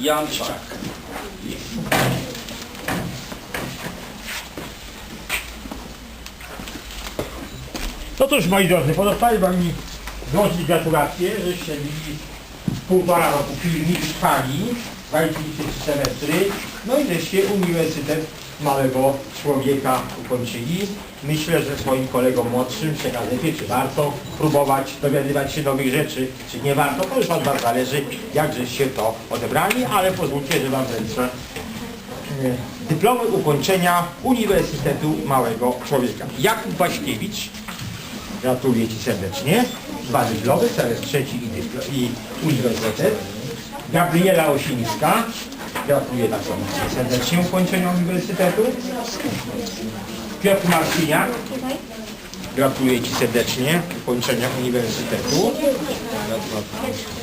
Janczak. No cóż, moi drodzy, pozostaje wam mi złożyć gratulacje, żeście mieli półtora roku filmik trwali, walczyliście trzy semestry, no i żeście Uniwersytet Małego Człowieka ukończyli. Myślę, że swoim kolegom młodszym przekażecie, czy warto próbować dowiadywać się nowych rzeczy, czy nie warto, to już od was zależy, jak żeście to odebrali, ale pozwólcie, że wam wręczę e, dyplomy ukończenia Uniwersytetu Małego Człowieka. Jakub Waśkiewicz, gratuluję Ci serdecznie. Dwa dyplomy, teraz trzeci i, i uniwersytet. Gabriela Osińska, gratuluję samo serdecznie ukończenia uniwersytetu. Piotr Marciniak, gratuluję Ci serdecznie ukończenia uniwersytetu.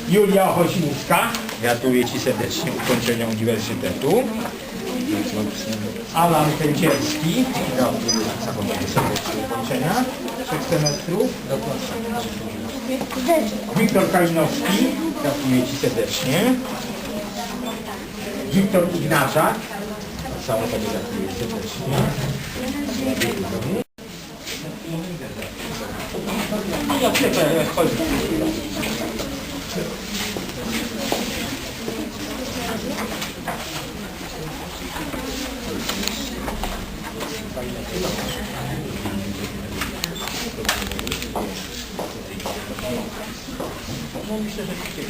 Julia Ochosińska, gratuluję Ci serdecznie ukończenia uniwersytetu. Alan Kęcierski, gratuluję samo serdecznie ukończenia trzech semestrów. Wiktor Kalinowski, gratuluję Ci serdecznie. Wiktor Ignaszak, tak samo Tobie gratuluję serdecznie. Ja czekaj, ja chodź. No myślę, że dzisiaj